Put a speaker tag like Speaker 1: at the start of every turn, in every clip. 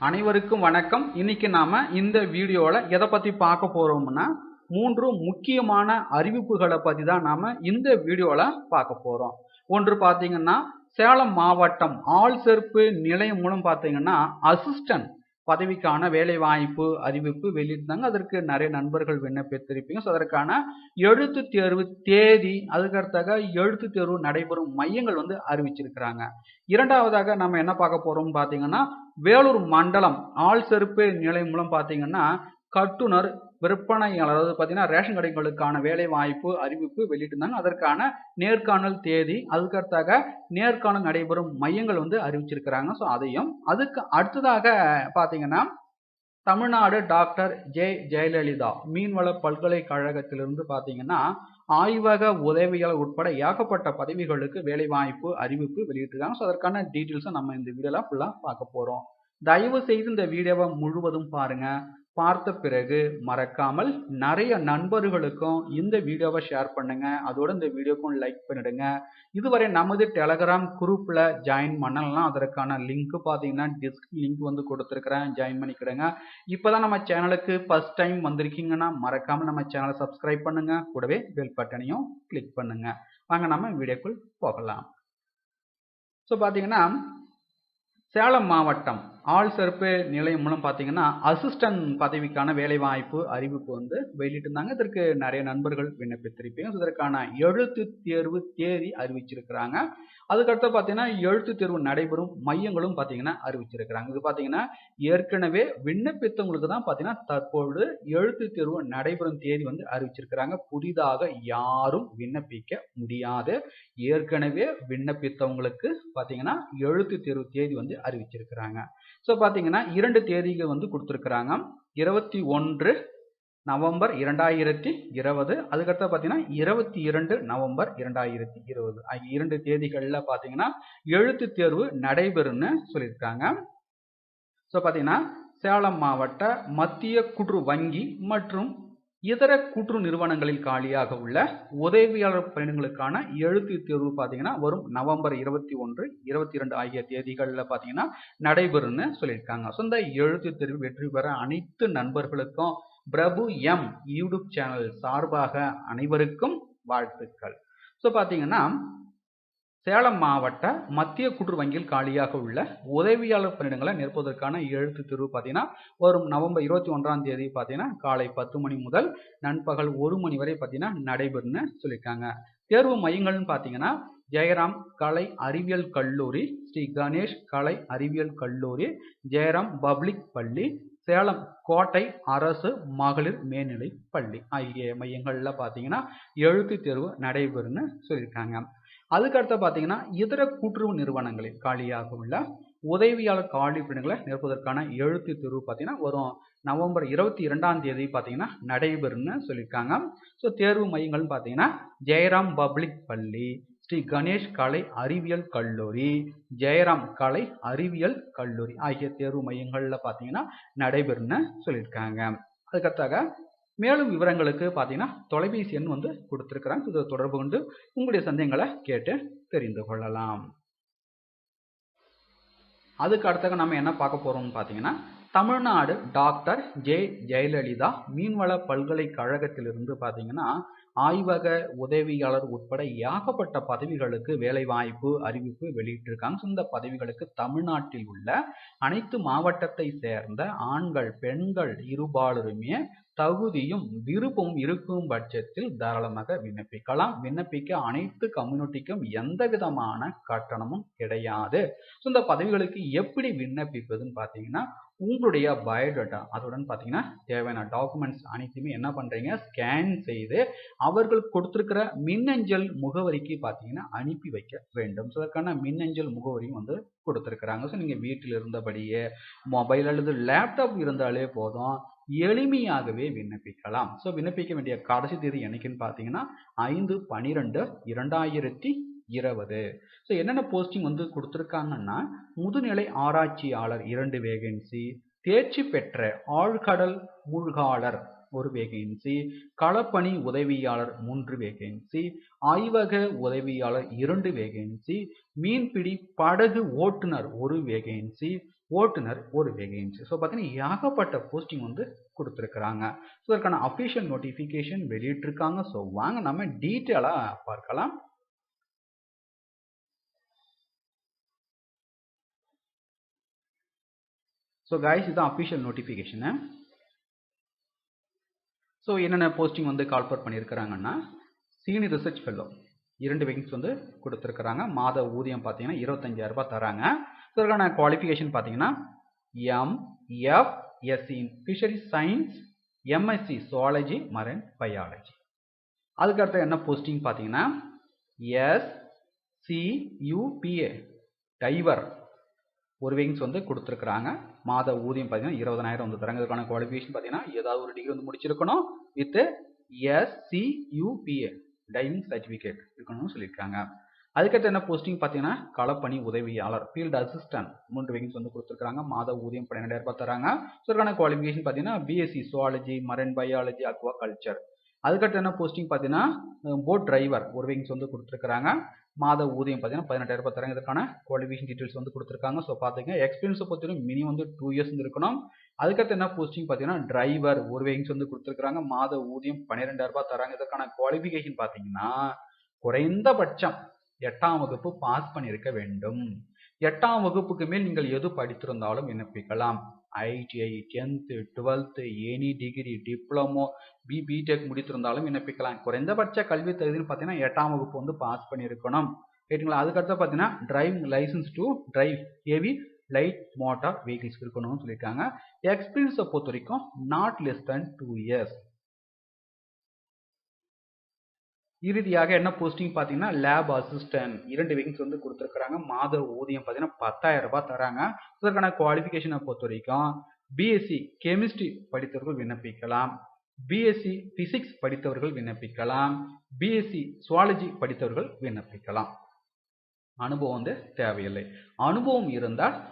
Speaker 1: அனைவருக்கும் வணக்கம். இன்னைக்கு நாம இந்த வீடியோவில் எதை பற்றி பார்க்க போகிறோம்னா மூன்று முக்கியமான அறிவிப்புகளை பற்றி தான் நாம இந்த வீடியோவில் பார்க்க போகிறோம் ஒன்று பார்த்தீங்கன்னா சேலம் மாவட்டம் ஆள் செருப்பு நிலையம் மூலம் பார்த்தீங்கன்னா அசிஸ்டன்ட் பதவிக்கான வேலை வாய்ப்பு அறிவிப்பு வெளியிட்டாங்க அதற்கு நிறைய நண்பர்கள் விண்ணப்பித்திருப்பீங்க. ஸோ அதற்கான எழுத்து தேர்வு தேதி அதுக்கடுத்தாக எழுத்து தேர்வு நடைபெறும் மையங்கள் வந்து அறிவிச்சிருக்கிறாங்க. இரண்டாவதாக நம்ம என்ன பார்க்க போறோம் பார்த்தீங்கன்னா வேலூர் மண்டலம் ஆள் செருப்பு நிலையம் மூலம் பார்த்தீங்கன்னா கட்டுனர் விற்பனையாளர் அதாவது பார்த்தீங்கன்னா ரேஷன் கடைகளுக்கான வேலை வாய்ப்பு அறிவிப்பு வெளியிட்டிருந்தாங்க. அதற்கான நேர்காணல் தேதி அதுக்கடுத்தாக நேர்காணல் நடைபெறும் மையங்கள் வந்து அறிவிச்சிருக்கிறாங்க. ஸோ அதையும் அதுக்கு அடுத்ததாக பார்த்தீங்கன்னா தமிழ்நாடு டாக்டர் ஜே. ஜெயலலிதா மீன்வள பல்கலைக்கழகத்திலிருந்து பார்த்தீங்கன்னா ஆய்வக உதவியாளர் உட்பட ஏகப்பட்ட பதவிகளுக்கு வேலைவாய்ப்பு அறிவிப்பு வெளியிட்டிருக்காங்க. ஸோ அதற்கான டீட்டெயில்ஸை நம்ம இந்த வீடியோலாம் ஃபுல்லாக பார்க்க போகிறோம் தயவு செய்து இந்த வீடியோவை முழுவதும் பாருங்க. பார்த்த பிறகு மறக்காமல் நிறைய நண்பர்களுக்கும் இந்த வீடியோவை ஷேர் பண்ணுங்க. அதோட இந்த வீடியோக்கும் லைக் பண்ணிடுங்க. இதுவரை நமது டெலகிராம் குரூப்பில் ஜாயின் பண்ணலாம். அதற்கான லிங்க் பார்த்தீங்கன்னா டிஸ்க் லிங்க் வந்து கொடுத்துருக்குறேன். ஜாயின் பண்ணிக்கிடுங்க. இப்போதான் நம்ம சேனலுக்கு ஃபர்ஸ்ட் டைம் வந்திருக்கீங்கன்னா மறக்காமல் நம்ம சேனலை சப்ஸ்கிரைப் பண்ணுங்க. கூடவே பெல் பட்டனையும் கிளிக் பண்ணுங்க. வாங்க நம்ம வீடியோக்குள் போகலாம். ஸோ பார்த்தீங்கன்னா சேலம் மாவட்டம் ஆள் சிறப்பு நிலையம் மூலம் பார்த்தீங்கன்னா அசிஸ்டன்ட் பதவிக்கான வேலைவாய்ப்பு அறிவிப்பு வந்து வெளியிட்டிருந்தாங்க. இதற்கு நிறைய நண்பர்கள் விண்ணப்பித்திருப்பீங்க. இதற்கான எழுத்து தேர்வு தேதி அறிவிச்சிருக்கிறாங்க. அதுக்கடுத்து பார்த்தீங்கன்னா எழுத்து தேர்வு நடைபெறும் மையங்களும் பார்த்தீங்கன்னா அறிவிச்சிருக்கிறாங்க. இது பார்த்தீங்கன்னா ஏற்கனவே விண்ணப்பித்தவங்களுக்கு தான் பார்த்தீங்கன்னா தற்பொழுது எழுத்து தேர்வு நடைபெறும் தேதி வந்து அறிவிச்சிருக்கிறாங்க. புதிதாக யாரும் விண்ணப்பிக்க முடியாது. ஏற்கனவே விண்ணப்பித்தவங்களுக்கு பார்த்தீங்கன்னா எழுத்து தேர்வு தேதி வந்து அறிவிச்சிருக்கிறாங்க. ஸோ பார்த்தீங்கன்னா இரண்டு தேதிகள் வந்து கொடுத்துருக்குறாங்க. இருபத்தி ஒன்று நவம்பர் இரண்டாயிரத்தி இருபது அதுக்கடுத்து பார்த்தீங்கன்னா இருபத்தி இரண்டு நவம்பர் இரண்டாயிரத்தி இருபது. ஆகிய இரண்டு தேதிகளில் பார்த்தீங்கன்னா எழுத்து தேர்வு நடைபெறும்னு சொல்லியிருக்காங்க. ஸோ பார்த்தீங்கன்னா சேலம் மாவட்ட மத்திய குற்று வங்கி மற்றும் இதர கூற்று நிறுவனங்களில் காலியாக உள்ள உதவியாளர் பயணங்களுக்கான எழுத்து தேர்வு பார்த்தீங்கன்னா வரும் நவம்பர் இருபத்தி ஒன்று இருபத்தி இரண்டு ஆகிய தேதிகளில் பார்த்தீங்கன்னா நடைபெறும்னு சொல்லியிருக்காங்க. ஸோ இந்த எழுத்து தேர்வு வெற்றி பெற அனைத்து நண்பர்களுக்கும் பிரபு எம் யூடியூப் சேனல் சார்பாக அனைவருக்கும் வாழ்த்துக்கள். ஸோ பார்த்தீங்கன்னா சேலம் மாவட்ட மத்திய கூட்டுறவு வங்கியில் காலியாக உள்ள உதவியாளர் பணியிடங்களை நிரப்புவதற்கான எழுத்து தேர்வு பார்த்தீங்கன்னா வரும் நவம்பர் இருபத்தி ஒன்றாம் தேதி பார்த்தீங்கன்னா காலை பத்து மணி முதல் நண்பகல் ஒரு மணி வரை பார்த்தீங்கன்னா நடைபெறும்னு சொல்லியிருக்காங்க. தேர்வு மையங்கள்னு பார்த்தீங்கன்னா ஜெயராம் கலை அறிவியல் கல்லூரி ஸ்ரீ கணேஷ் கலை அறிவியல் கல்லூரி ஜெயராம் பப்ளிக் பள்ளி சேலம் கோட்டை அரசு மகளிர் மேல்நிலை பள்ளி ஆகிய மையங்களில் பார்த்தீங்கன்னா எழுத்து தேர்வு நடைபெறும்னு சொல்லியிருக்காங்க. அதுக்கடுத்து பார்த்தீங்கன்னா இதர கூட்டுறவு நிறுவனங்களில் காலியாக உள்ள உதவியாளர் காலி பணிகளை நிரப்புவதற்கான எழுத்து தேர்வு பார்த்தீங்கன்னா வரும் நவம்பர் இருபத்தி இரண்டாம் தேதி பார்த்தீங்கன்னா நடைபெறும்னு சொல்லியிருக்காங்க. ஸோ தேர்வு மையங்கள்னு பார்த்தீங்கன்னா ஜெயராம் பப்ளிக் பள்ளி ஸ்ரீ கணேஷ் கலை அறிவியல் கல்லூரி ஜெயராம் கலை அறிவியல் கல்லூரி ஆகிய தேர்வு மையங்களில் பார்த்தீங்கன்னா நடைபெறும்னு சொல்லியிருக்காங்க. அதுக்கடுத்தாக மேலும் விவரங்களுக்கு பார்த்தீங்கன்னா தொலைபேசி எண் வந்து கொடுத்துருக்குறாங்க இதை தொடர்பு கொண்டு உங்களுடைய சந்தேகங்களை கேட்டு தெரிந்து கொள்ளலாம். அதுக்கு அடுத்தாக நம்ம என்ன பார்க்க போகிறோம்னு பார்த்தீங்கன்னா தமிழ்நாடு டாக்டர் ஜே. ஜெயலலிதா மீன்வள பல்கலைக்கழகத்திலிருந்து பார்த்தீங்கன்னா ஆய்வக உதவியாளர் உட்பட ஏகப்பட்ட பதவிகளுக்கு வேலைவாய்ப்பு அறிவிப்பு வெளியிட்டிருக்காங்க. இந்த பதவிகளுக்கு தமிழ்நாட்டில் உள்ள அனைத்து மாவட்டத்தை சேர்ந்த ஆண்கள் பெண்கள் இருபாலருமே தகுதியும் விருப்பமும் இருக்கும் பட்சத்தில் தாராளமாக விண்ணப்பிக்கலாம். விண்ணப்பிக்க அனைத்து கம்யூனிட்டிக்கும் எந்த விதமான கட்டணமும் கிடையாது. ஸோ இந்த பதவிகளுக்கு எப்படி விண்ணப்பிப்பதுன்னு பார்த்தீங்கன்னா உங்களுடைய பயோடேட்டா அதுடன் பார்த்தீங்கன்னா தேவையான டாக்குமெண்ட்ஸ் அனைத்துமே என்ன பண்ணுறீங்க ஸ்கேன் செய்து அவர்கள் கொடுத்துருக்கிற மின்னஞ்சல் முகவரிக்கு பார்த்தீங்கன்னா அனுப்பி வைக்க வேண்டும். ஸோ அதற்கான மின்னஞ்சல் முகவரியும் வந்து கொடுத்துருக்குறாங்க. ஸோ நீங்கள் வீட்டில் இருந்தபடியே மொபைல் அல்லது லேப்டாப் இருந்தாலே போதும். எளிமையாகவே விண்ணப்பிக்கலாம். ஸோ விண்ணப்பிக்க வேண்டிய கடைசி தேதி என்னைக்குன்னு பார்த்தீங்கன்னா ஐந்து பனிரெண்டு இரண்டாயிரத்தி இருபது. ஸோ என்னென்ன போஸ்டிங் வந்து கொடுத்துருக்காங்கன்னா முதுநிலை ஆராய்ச்சியாளர் இரண்டு வேகன்சி தேர்ச்சி பெற்ற ஆழ்கடல் மூழ்காளர் ஒரு வேகன்சி களப்பணி உதவியாளர் மூன்று வேகன்சி ஆய்வக உதவியாளர் இரண்டு வேகன்சி மீன்பிடி படகு ஓட்டுநர் ஒரு வேகன்சி ஓட்டுநர் ஒரு வேகன்சி ஸோ பார்த்தீங்கன்னா ஏகப்பட்ட போஸ்டிங் வந்து கொடுத்துருக்குறாங்க. ஸோ இதற்கான அஃபிஷியல் நோட்டிஃபிகேஷன் வெளியிட்டிருக்காங்க. ஸோ வாங்க நம்ம டீட்டெயிலாக பார்க்கலாம். ஸோ கைஸ் இதுதான் அஃபிஷியல் நோட்டிஃபிகேஷனு ஸோ என்னென்ன போஸ்டிங் வந்து கால்பர் பண்ணியிருக்கிறாங்கன்னா சீனியர் ரிசர்ச் ஃபெல்லோ இரண்டு வேகன்ஸ் வந்து கொடுத்துருக்குறாங்க. மாத ஊதியம் பார்த்தீங்கன்னா இருபத்தஞ்சாயிரம் ரூபாய் தராங்க. ஸோ இதற்கான குவாலிஃபிகேஷன் பார்த்தீங்கன்னா MFSc fishery science MSc zoology marine biology அதுக்கடுத்து என்ன போஸ்டிங் பார்த்தீங்கன்னா எஸ்சியூபிஏ டைவர் ஒரு விங்ஸ் வந்து கொடுத்துருக்குறாங்க. மாத ஊதியம் பார்த்தீங்கன்னா இருபதனாயிரம் வந்து தராங்க இதுக்கான குவாலிஃபிகேஷன் பார்த்தீங்கன்னா ஏதாவது ஒரு டிகிரி வந்து முடிச்சிருக்கணும். வித் எஸ்சியூபிஏ டைவிங் சர்டிஃபிகேட் இருக்கணும்னு சொல்லியிருக்காங்க. அதுக்கடுத்து என்ன போஸ்டிங் பார்த்தீங்கன்னா களப்பணி உதவியாளர் ஃபீல்டு அசிஸ்டன்ட் மூன்று வேகன்ஸ் வந்து கொடுத்துருக்காங்க மாத ஊதியம் பன்னெண்டாயிரம் ரூபாய் தராங்க ஸோ இதுக்கான குவாலிஃபிகேஷன் பார்த்தீங்கன்னா BSc zoology marine biology aquaculture அதுக்கடுத்து என்ன போஸ்டிங் பார்த்தீங்கன்னா போட் டிரைவர் ஒரு வேகன்ஸ் வந்து கொடுத்துருக்காங்க மாத ஊதியம் பார்த்தீங்கன்னா பதினெட்டாயிரம் ரூபாய் தராங்க இதற்கான குவாலிஃபிகேஷன் டீட்டெயில்ஸ் வந்து கொடுத்துருக்காங்க. ஸோ பார்த்தீங்க எக்ஸ்பீரியன்ஸை பொறுத்தவரைக்கும் மினிமம் வந்து டூ இயர்ஸ் இருக்கணும். அதுக்கடுத்து என்ன போஸ்டிங் பார்த்தீங்கன்னா டிரைவர் ஒரு வேகன்ஸ் வந்து கொடுத்துருக்காங்க மாத ஊதியம் பன்னிரெண்டாயிரம் ரூபாய் தராங்க இதற்கான குவாலிஃபிகேஷன் பார்த்தீங்கன்னா குறைந்தபட்சம் எட்டாம் வகுப்பு பாஸ் பண்ணியிருக்க வேண்டும். எட்டாம் வகுப்புக்கு மேல் நீங்கள் எது படித்திருந்தாலும் விண்ணப்பிக்கலாம். ITI tenth twelfth any degree diploma B BTech முடித்திருந்தாலும் விண்ணப்பிக்கலாம். குறைந்தபட்ச கல்வி தகுதின்னு பார்த்தீங்கன்னா எட்டாம் வகுப்பு வந்து பாஸ் பண்ணியிருக்கணும். ரைட்டுங்களா அதுக்கடுத்து பார்த்தீங்கன்னா driving licence to drive heavy light motor vehicles இருக்கணும்னு சொல்லியிருக்காங்க. எக்ஸ்பீரியன்ஸை பொறுத்த வரைக்கும் not less then two years இறுதியாக என்ன போஸ்டிங் பார்த்தீங்கன்னா லேப் அசிஸ்டன்ட் இரண்டு வேகன்ஸ் வந்து கொடுத்துருக்குறாங்க. மாத ஊதியம் பார்த்தீங்கன்னா பத்தாயிரம் ரூபாய் தராங்க. இதற்கான குவாலிஃபிகேஷனை பொறுத்த வரைக்கும் பிஎஸ்சி கெமிஸ்ட்ரி படித்தவர்கள் விண்ணப்பிக்கலாம். பிஎஸ்சி பிசிக்ஸ் படித்தவர்கள் விண்ணப்பிக்கலாம். பிஎஸ்சி சுவாலஜி படித்தவர்கள் விண்ணப்பிக்கலாம். அனுபவம் வந்து தேவையில்லை. அனுபவம் இருந்தால்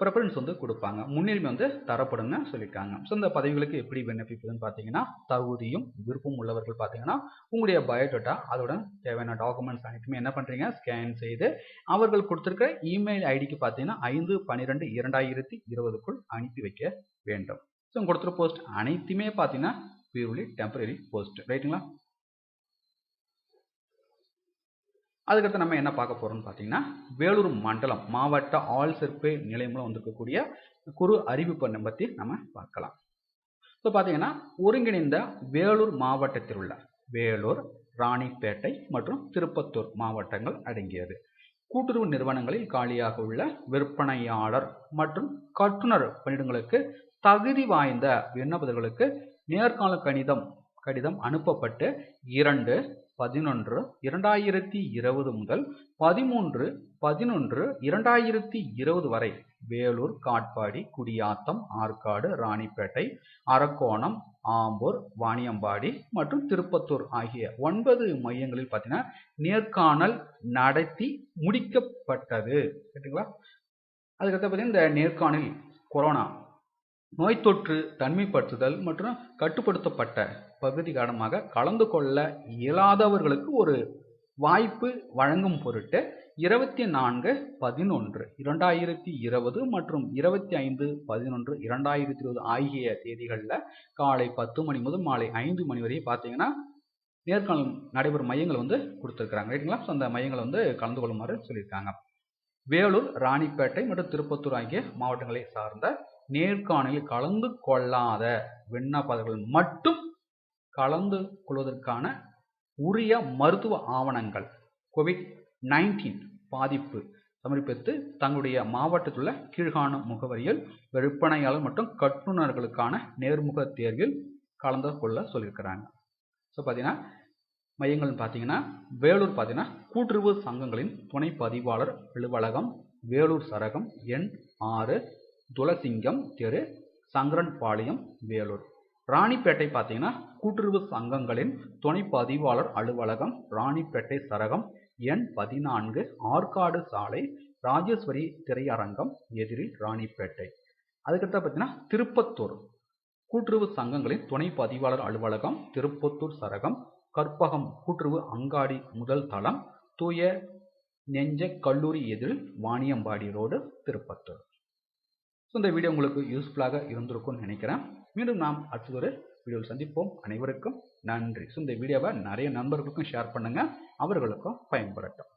Speaker 1: ப்ரிஃபரன்ஸ் வந்து கொடுப்பாங்க. முன்னுரிமை வந்து தரப்படும்னு சொல்லியிருக்காங்க. ஸோ இந்த பதவிகளுக்கு எப்படி விண்ணப்பிப்பதுன்னு பார்த்தீங்கன்னா தகுதியும் விருப்பம் உள்ளவர்கள் பார்த்தீங்கன்னா உங்களுடைய பயோடேட்டா அதோட தேவையான டாக்குமெண்ட்ஸ் அனைத்துமே என்ன பண்ணுறீங்க ஸ்கேன் செய்து அவர்கள் கொடுத்துருக்க இமெயில் ஐடிக்கு பார்த்தீங்கன்னா ஐந்து பன்னிரெண்டு இரண்டாயிரத்தி இருபதுக்குள் அனுப்பி வைக்க வேண்டும். ஸோ கொடுத்துருக்க போஸ்ட் அனைத்துமே பார்த்தீங்கன்னா பியூர்லி டெம்பரரி போஸ்ட் ரைட்டுங்களா அதுக்கடுத்து நம்ம என்ன பார்க்க போகிறோம்னு பார்த்தீங்கன்னா வேலூர் மண்டலம் மாவட்ட ஆள் சிற்பை நிலையம் வந்திருக்கக்கூடிய குறு அறிவிப்பை பற்றி நம்ம பார்க்கலாம். ஸோ பார்த்தீங்கன்னா ஒருங்கிணைந்த வேலூர் மாவட்டத்தில் உள்ள வேலூர் ராணிப்பேட்டை மற்றும் திருப்பத்தூர் மாவட்டங்கள் அடங்கியது. கூட்டுறவு நிறுவனங்களில் காலியாக உள்ள விற்பனையாளர் மற்றும் கட்டுனர் பணியிடங்களுக்கு தகுதி வாய்ந்த விண்ணப்பதர்களுக்கு நேர்கால கணிதம் கடிதம் அனுப்பப்பட்டு இரண்டு பதினொன்று இரண்டாயிரத்தி இருபது முதல் பதிமூன்று பதினொன்று இரண்டாயிரத்தி இருபது வரை வேலூர் காட்பாடி குடியாத்தம் ஆற்காடு ராணிப்பேட்டை அரக்கோணம் ஆம்பூர் வாணியம்பாடி மற்றும் திருப்பத்தூர் ஆகிய ஒன்பது மையங்களில் பார்த்தீங்கன்னா நேர்காணல் நடத்தி முடிக்கப்பட்டது. கேட்டுங்களா? அதுக்கடுத்து பார்த்தீங்கன்னா இந்த நேர்காணல் கொரோனா நோய் தொற்று தனிமைப்படுத்துதல் மற்றும் கட்டுப்படுத்தப்பட்ட பகுதி காரணமாக கலந்து கொள்ள இயலாதவர்களுக்கு ஒரு வாய்ப்பு வழங்கும் பொருட்டு இருபத்தி நான்கு பதினொன்று இரண்டாயிரத்தி இருபது மற்றும் இருபத்தி ஐந்து பதினொன்று இரண்டாயிரத்தி இருபது ஆகிய தேதிகளில் காலை பத்து மணி முதல் மாலை ஐந்து மணி வரையும் பார்த்தீங்கன்னா நேர்காணல் நடைபெறும் மையங்கள் வந்து கொடுத்துருக்குறாங்க. ரைட்டுங்களா ஸோ அந்த மையங்களை வந்து கலந்து கொள்ளுமாறு சொல்லியிருக்காங்க. வேலூர் ராணிப்பேட்டை மற்றும் திருப்பத்தூர் ஆகிய மாவட்டங்களை சார்ந்த நேர்காணலில் கலந்து கொள்ளாத விண்ணப்பர்கள் மட்டும் கலந்து கொள்வதற்கான உரிய மருத்துவ ஆவணங்கள் கோவிட் நைன்டீன் பாதிப்பு சமர்ப்பித்து தங்களுடைய மாவட்டத்தில் உள்ள கீழ்காணும் முகவரியில் விற்பனையாளர் மற்றும் கட்டுநர்களுக்கான நேர்முக தேர்வில் கலந்து கொள்ள சொல்லியிருக்கிறாங்க. ஸோ பார்த்தீங்கன்னா மையங்கள் பார்த்தீங்கன்னா வேலூர் பார்த்தீங்கன்னா கூட்டுறவு சங்கங்களின் துணை பதிவாளர் அலுவலகம் வேலூர் சரகம் எண் ஆறு துளசிங்கம் தெரு சங்கரன்பாளையம் வேலூர். ராணிப்பேட்டை பார்த்தீங்கன்னா கூட்டுறவு சங்கங்களின் துணை பதிவாளர் அலுவலகம் ராணிப்பேட்டை சரகம் எண் பதினான்கு ஆற்காடு சாலை ராஜேஸ்வரி திரையரங்கம் எதிரில் ராணிப்பேட்டை. அதுக்கடுத்து பார்த்தீங்கன்னா திருப்பத்தூர். கூட்டுறவு சங்கங்களின் துணை பதிவாளர் அலுவலகம் திருப்பத்தூர் சரகம் கற்பகம் கூட்டுறவு அங்காடி முதல் தளம் தூய நெஞ்ச கல்லூரி எதிரில் வாணியம்பாடி ரோடு திருப்பத்தூர். ஸோ இந்த வீடியோ உங்களுக்கு யூஸ்ஃபுல்லாக இருந்திருக்கும்னு நினைக்கிறேன். மீண்டும் நாம் அடுத்ததொரு வீடியோவில் சந்திப்போம். அனைவருக்கும் நன்றி. ஸோ இந்த வீடியோவை நிறைய நண்பர்களுக்கும் ஷேர் பண்ணுங்கள் அவர்களுக்கும் பயன்படட்டும்